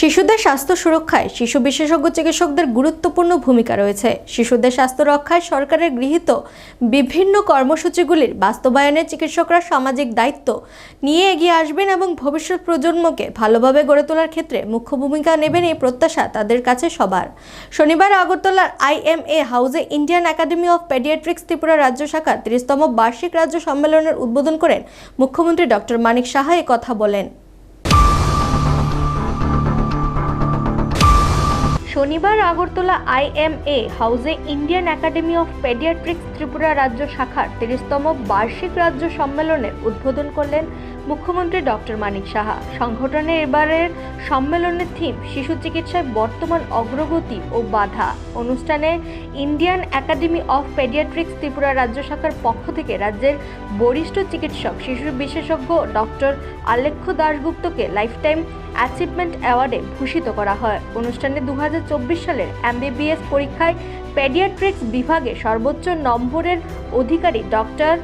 শিশুদের স্বাস্থ্য সুরক্ষায় শিশু বিশেষজ্ঞ চিকিৎসকদের গুরুত্বপূর্ণ ভূমিকা রয়েছে। শিশুদের স্বাস্থ্য রক্ষায় সরকারের গৃহীত বিভিন্ন কর্মসূচিগুলির বাস্তবায়নে চিকিৎসকরা সামাজিক দায়িত্ব নিয়ে এগিয়ে আসবেন এবং ভবিষ্যৎ প্রজন্মকে ভালোভাবে গড়ে তোলার ক্ষেত্রে মুখ্য ভূমিকা নেবেন এই প্রত্যাশা তাদের কাছে সবার। শনিবার আগরতলার আইএমএ হাউসে Indian academy of pediatrics Tripura রাজ্য শাখার তিরিশতম বার্ষিক রাজ্য সম্মেলনের উদ্বোধন করেন মুখ্যমন্ত্রী ডক্টর মানিক সাহা কথা বলেন। শনিবার আগরতলা আইএমএ হাউসে Indian academy of pediatrics Tripura রাজ্য শাখার তিরিশতম বার্ষিক রাজ্য সম্মেলনের উদ্বোধন করলেন মুখ্যমন্ত্রী ডক্টর মানিক সাহা। সংগঠনের এবারের সম্মেলনের থিম, শিশু চিকিৎসায় বর্তমান অগ্রগতি ও বাধা। অনুষ্ঠানে Indian Academy of Pediatrics Tripura রাজ্য শাখার পক্ষ থেকে রাজ্যের বরিষ্ঠ চিকিৎসক, শিশু বিশেষজ্ঞ ডক্টর আলেখ্য দাশগুপ্তকে লাইফটাইম অ্যাচিভমেন্ট অ্যাওয়ার্ডে ভূষিত করা হয়। অনুষ্ঠানে দু হাজার চব্বিশ সালের এমবিবিএস পরীক্ষায় পেডিয়াট্রিক্স বিভাগে সর্বোচ্চ নম্বরের অধিকারী ডক্টর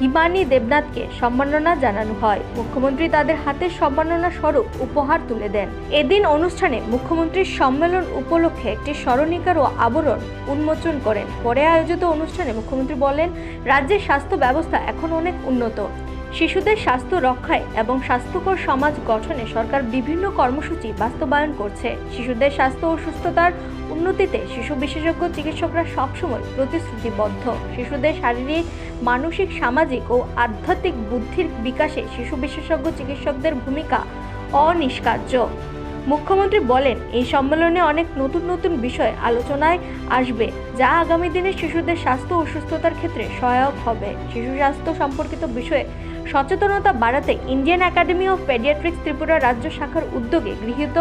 হিমানি দেবনাথকে সম্মাননা জানানো হয়। মুখ্যমন্ত্রী তাদের হাতে সম্মাননা স্বরূপ উপহার তুলে দেন। এদিন অনুষ্ঠানে মুখ্যমন্ত্রীর সম্মেলন উপলক্ষে একটি স্মরণিকার ও আবরণ উন্মোচন করেন। পরে আয়োজিত অনুষ্ঠানে মুখ্যমন্ত্রী বলেন, রাজ্যের স্বাস্থ্য ব্যবস্থা এখন অনেক উন্নত। শিশুদের স্বাস্থ্য রক্ষায় এবং স্বাস্থ্যকর সমাজ গঠনে সরকার বিভিন্ন কর্মসূচি বাস্তবায়ন করছে। শিশুদের স্বাস্থ্য ও সুস্থতার উন্নতিতে শিশু বিশেষজ্ঞ চিকিৎসকরা সবসময় প্রতিশ্রুতিবদ্ধ। শিশুদের শারীরিক, মানসিক, সামাজিক ও আধ্যাত্মিক বুদ্ধির বিকাশে শিশু বিশেষজ্ঞ চিকিৎসকদের ভূমিকা অনিষ্কার্য। মুখ্যমন্ত্রী বলেন, এই সম্মেলনে অনেক নতুন নতুন বিষয় আলোচনায় আসবে, যা আগামী দিনে শিশুদের স্বাস্থ্য ও সুস্থতার ক্ষেত্রে সহায়ক হবে। শিশু স্বাস্থ্য সম্পর্কিত বিষয়ে সচেতনতা বাড়াতে Indian academy of pediatrics Tripura রাজ্য শাখার উদ্যোগে গৃহীত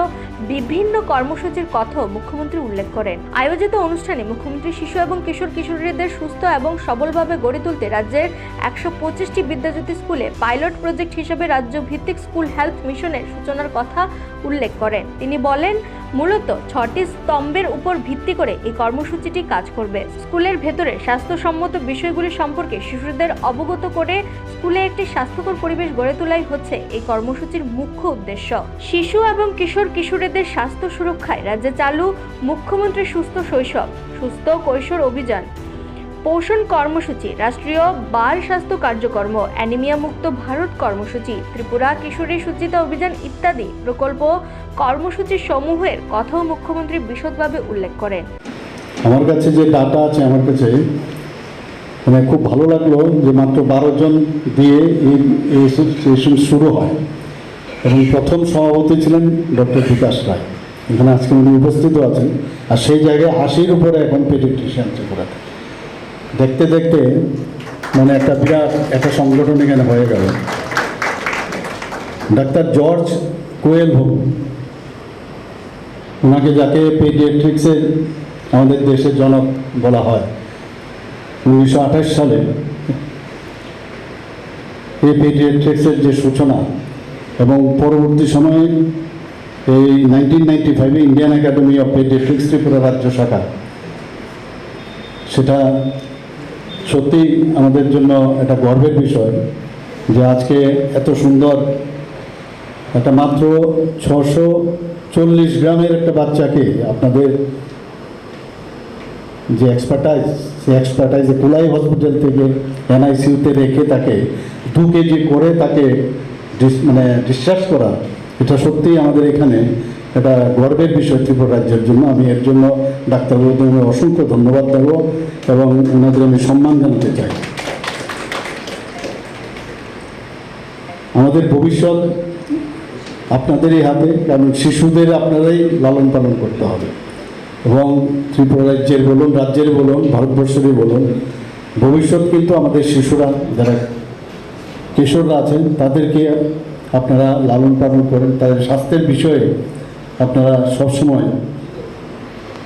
বিভিন্ন কর্মসূচির কথাও মুখ্যমন্ত্রী উল্লেখ করেন। আয়োজিত অনুষ্ঠানে মুখ্যমন্ত্রী শিশু এবং কিশোর কিশোরীদের সুস্থ এবং সবলভাবে গড়ে তুলতে রাজ্যের একশো পঁচিশটি বিদ্যাজ্যোতি স্কুলে পাইলট প্রজেক্ট হিসেবে রাজ্য ভিত্তিক স্কুল হেলথ মিশনের সূচনার কথা উল্লেখ করেন। তিনি বলেন, মূলত ছটি স্তম্ভের উপর ভিত্তি করে এই কর্মসূচিটি কাজ করবে। স্কুলের ভেতরে স্বাস্থ্যসম্মত বিষয়গুলি সম্পর্কে শিশুদের অবগত করে স্কুলে একটি স্বাস্থ্যকর পরিবেশ গড়ে তোলাই হচ্ছে এই কর্মসূচির মুখ্য উদ্দেশ্য। শিশু এবং কিশোর কিশোরীদের স্বাস্থ্য সুরক্ষায় রাজ্যে চালু মুখ্যমন্ত্রী সুস্থ শৈশব, সুস্থ কৈশোর অভিযান। পোষণ কর্মসূচি, রাষ্ট্রীয় বাল স্বাস্থ্য কার্যক্রম, অ্যানিমিয়া মুক্ত ভারত কর্মসূচি, ত্রিপুরা কিশোরী সুচিতা অভিযান ইত্যাদি প্রকল্প কর্মসূচি সমূহের কথাও মুখ্যমন্ত্রী বিশদভাবে উল্লেখ করেন। আমার কাছে যে ডাটা আছে, আমার কাছে মানে খুব ভালো লাগল যে মাত্র বারো জন দিয়ে এই সেশন শুরু হয়। এবং প্রথম সভাপতি ছিলেন ডক্টর বিকাশ রায়। এখানে আজকে উনি উপস্থিত আছেন। আর সেই জায়গায় আশির উপরে এখন পেডিট্রিশিয়ান ত্রিপুরাতে দেখতে দেখতে মানে একটা বিরাট একটা সংগঠন এখানে হয়ে গেল। ডাক্তার জর্জ কোয়েল হোক ওনাকে যাকে পেডিয়াট্রিক্সের আমাদের দেশের জনক বলা হয়। উনিশশো আঠাশ সালে এই পেডিয়াট্রিক্সের যে সূচনা এবং পরবর্তী সময়ে এই নাইনটিন নাইনটি ফাইভে Indian academy of pediatrics Tripura রাজ্য শাখা। সেটা সত্যি আমাদের জন্য একটা গর্বের বিষয় যে আজকে এত সুন্দর একটা মাত্র ছশো চল্লিশ গ্রামের একটা বাচ্চাকে আপনাদের যে এক্সপার্টাইজ সে এক্সপার্টাইজে কুলাই হসপিটাল থেকে এনআইসিউতে রেখে তাকে দু কেজি করে তাকে মানে ডিসচার্জ করা, এটা সত্যিই আমাদের এখানে একটা গর্বের বিষয় ত্রিপুরা রাজ্যের জন্য। আমি এর জন্য ডাক্তারবাবুদের অসংখ্য ধন্যবাদ দেবো এবং ওনাদের আমি সম্মান জানাতে চাই। আমাদের ভবিষ্যৎ আপনাদেরই হাতে, কারণ শিশুদের আপনারাই লালন পালন করতে হবে। এবং ত্রিপুরা রাজ্যের বলুন রাজ্যের বলুন, ভারতবর্ষেরই বলুন, ভবিষ্যৎ কিন্তু আমাদের শিশুরা, যারা কিশোররা আছেন, তাদেরকে আপনারা লালন পালন করেন, তাদের স্বাস্থ্যের বিষয়ে আপনারা সবসময়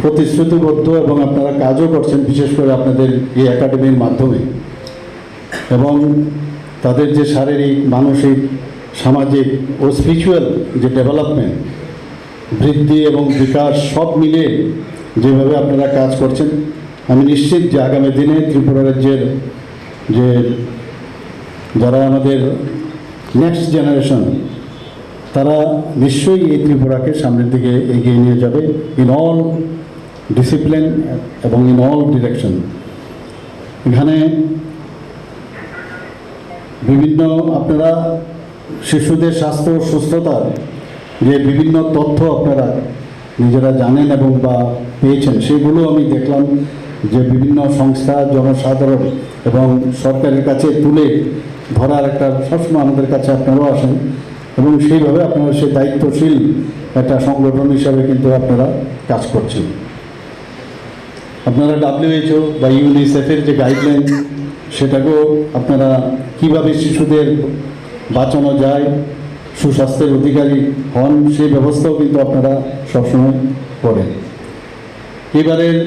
প্রতিশ্রুতিবদ্ধ এবং আপনারা কাজও করছেন, বিশেষ করে আপনাদের এই একাডেমির মাধ্যমে। এবং তাদের যে শারীরিক, মানসিক, সামাজিক ও স্পিরিচুয়াল যে ডেভেলপমেন্ট বৃদ্ধি এবং বিকাশ সব মিলিয়ে যেভাবে আপনারা কাজ করছেন, আমি নিশ্চিত যে আগামী দিনে ত্রিপুরা রাজ্যের যে যারা আমাদের নেক্সট জেনারেশন তারা নিশ্চয়ই এই ত্রিপুরাকে সামনের দিকে এগিয়ে নিয়ে যাবে ইন অল ডিসিপ্লিন এবং ইন অল ডিরেকশন এখানে বিভিন্ন আপনারা শিশুদের স্বাস্থ্য ও সুস্থতার যে বিভিন্ন তথ্য আপনারা নিজেরা জানেন এবং বা পেয়েছেন, সেগুলো আমি দেখলাম যে বিভিন্ন সংস্থা, জনসাধারণ এবং সরকারের কাছে তুলে ধরার একটা সবসময় আমাদের কাছে আপনারাও আসেন এবং সেইভাবে আপনারা সে দায়িত্বশীল একটা সংগঠন হিসাবে কিন্তু আপনারা কাজ করছেন। আপনারা ডাব্লিউএইচও বা ইউনিসেফের যে গাইডলাইন সেটাকেও আপনারা কীভাবে শিশুদের বাঁচানো যায় সুস্বাস্থ্যের অধিকারী হন সেই ব্যবস্থাও কিন্তু আপনারা সবসময় করেন। এবারের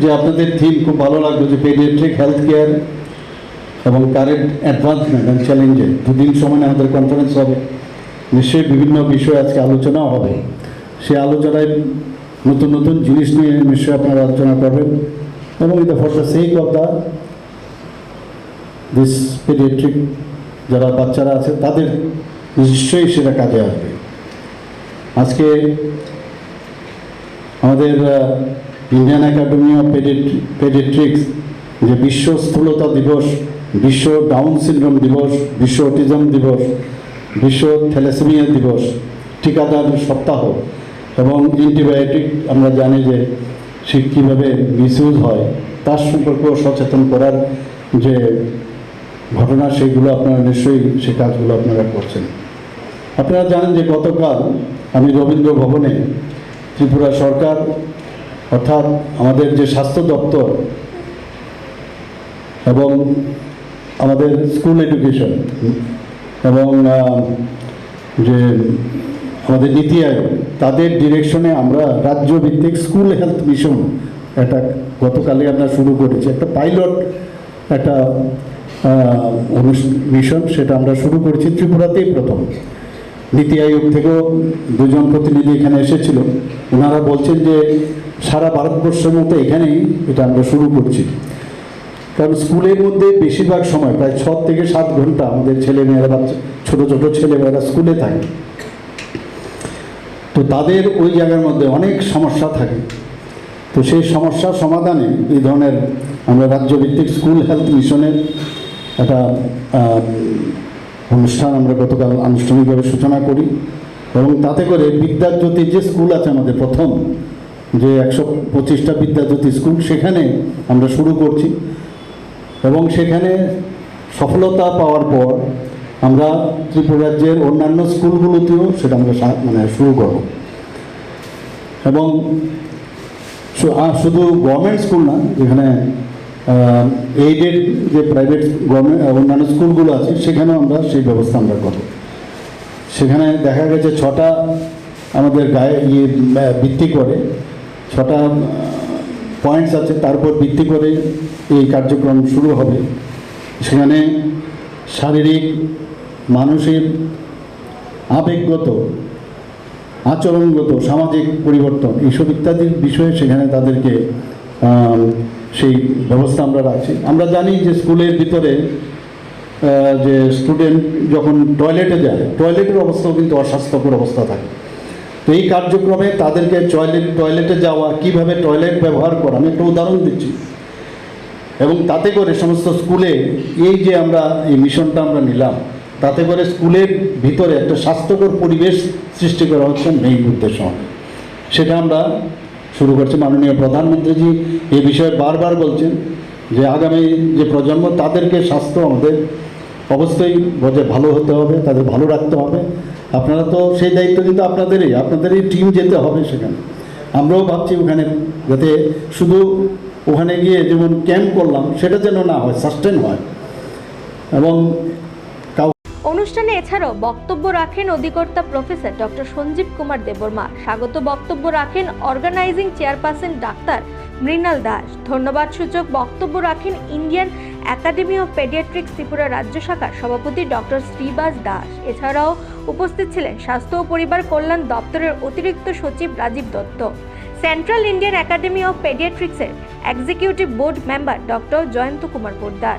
যে আপনাদের থিম খুব ভালো লাগল যে পেডিয়াট্রিক হেলথ কেয়ার এবং কারেন্ট অ্যাডভান্সমেন্ট অ্যান্ড চ্যালেঞ্জে দুদিন সময় আমাদের কনফারেন্স হবে। নিশ্চয়ই বিভিন্ন বিষয়ে আজকে আলোচনাও হবে। সেই আলোচনায় নতুন নতুন জিনিস নিয়ে নিশ্চয়ই আপনারা আলোচনা করবেন। এবং এটা for the of the this pediatric যারা বাচ্চারা আছে, তাদের নিশ্চয়ই সেটা কাজে আসবে। আজকে আমাদের ইন্ডিয়ান একাডেমি অফ পেডিট্রিক্স যে বিশ্ব স্থূলতা দিবস, বিশ্ব ডাউন সিনড্রোম দিবস, বিশ্ব অটিজম দিবস, বিশ্ব থ্যালাসেমিয়া দিবস টিকাদান সপ্তাহ এবং অ্যান্টিবায়োটিক আমরা জানি যে সে কীভাবে মিসইউজ হয়, তার সম্পর্কেও সচেতন করার যে ঘটনা, সেগুলো আপনারা নিশ্চয়ই সে কাজগুলো আপনারা করছেন। আপনারা জানেন যে গতকাল আমি রবীন্দ্র ভবনে ত্রিপুরা সরকার অর্থাৎ আমাদের যে স্বাস্থ্য দপ্তর এবং আমাদের স্কুল এডুকেশন এবং যে আমাদের নীতি আয়োগ, তাদের ডিরেকশনে আমরা রাজ্যভিত্তিক স্কুল হেলথ মিশন একটা গতকালে আমরা শুরু করেছি। একটা পাইলট একটা মিশন, সেটা আমরা শুরু করেছি ত্রিপুরাতেই প্রথম। নীতি আয়োগ থেকেও দুজন প্রতিনিধি এখানে এসেছিল। ওনারা বলছেন যে সারা ভারতবর্ষের মতো এখানেই এটা আমরা শুরু করছি। কারণ স্কুলের মধ্যে বেশিরভাগ সময়, প্রায় ছ থেকে সাত ঘণ্টা আমাদের ছেলে মেয়েরা বাচ্চা ছোটো ছোটো ছেলেমেয়েরা স্কুলে থাকে। তো তাদের ওই জায়গার মধ্যে অনেক সমস্যা থাকে। তো সেই সমস্যার সমাধানে এই ধরনের আমরা রাজ্যভিত্তিক স্কুল হেলথ মিশনের একটা অনুষ্ঠান আমরা গতকাল আনুষ্ঠানিকভাবে সূচনা করি এবং তাতে করে বিদ্যাজ্যোতি যে স্কুল আছে আমাদের প্রথম, যে একশো পঁচিশটা বিদ্যাজ্যোতি স্কুল, সেখানে আমরা শুরু করছি। এবং সেখানে সফলতা পাওয়ার পর আমরা ত্রিপুরা রাজ্যের অন্যান্য স্কুলগুলোতেও সেটা আমরা মানে শুরু করব। এবং শুধু গভর্নমেন্ট স্কুল না যেখানে এইডেড যে প্রাইভেট গভর্নমেন্ট অন্যান্য স্কুলগুলো আছে, সেখানেও আমরা সেই ব্যবস্থা আমরা করব। সেখানে দেখা গেছে ছটা আমাদের গায়ে ইয়ে ভিত্তি করে, ছটা পয়েন্টস আছে তার উপর ভিত্তি করে এই কার্যক্রম শুরু হবে। সেখানে শারীরিক, মানসিক, আবেগগত, আচরণগত, সামাজিক পরিবর্তন, এইসব ইত্যাদির বিষয়ে সেখানে তাদেরকে সেই ব্যবস্থা আমরা রাখছি। আমরা জানি যে স্কুলের ভিতরে যে স্টুডেন্ট যখন টয়লেটে যায় টয়লেটের অবস্থাও কিন্তু অস্বাস্থ্যকর অবস্থা থাকে। তো এই কার্যক্রমে তাদেরকে টয়লেট টয়লেটে যাওয়া, কীভাবে টয়লেট ব্যবহার করা, আমি একটা উদাহরণ দিচ্ছি। এবং তাতে করে সমস্ত স্কুলে এই যে আমরা এই মিশনটা আমরা নিলাম, তাতে করে স্কুলের ভিতরে একটা স্বাস্থ্যকর পরিবেশ সৃষ্টি করা হচ্ছে মেইন উদ্দেশ্য। সেটা আমরা শুরু করছে মাননীয় প্রধানমন্ত্রীজি। এই বিষয়ে বারবার বলছেন যে আগামী যে প্রজন্ম, তাদেরকে স্বাস্থ্য আমাদের অবশ্যই বজায় ভালো হতে হবে, তাদের ভালো রাখতে হবে। আপনারা তো সেই দায়িত্ব কিন্তু আপনাদেরই আপনাদেরই টিম যেতে হবে সেখানে। আমরাও ভাবছি ওখানে যাতে শুধু ওখানে গিয়ে যেমন ক্যাম্প করলাম, সেটা যেন না হয় সাস্টেন হয়। এবং অনুষ্ঠানে এছাড়াও বক্তব্য রাখেন অধিকর্তা প্রফেসর ডক্টর সঞ্জীব কুমার দেববর্মা। স্বাগত বক্তব্য রাখেন অর্গানাইজিং চেয়ারপারসন ডাক্তার মৃণাল দাস। ধন্যবাদ সূচক বক্তব্য রাখেন Indian academy of pediatrics Tripura রাজ্য শাখার সভাপতি ডক্টর শ্রীবাস দাস। এছাড়াও উপস্থিত ছিলেন স্বাস্থ্য ও পরিবার কল্যাণ দপ্তরের অতিরিক্ত সচিব Rajib Dutta. Central Indian academy of পেডিয়াট্রিক্সের executive board member doctor Jayanta Kumar Poddar.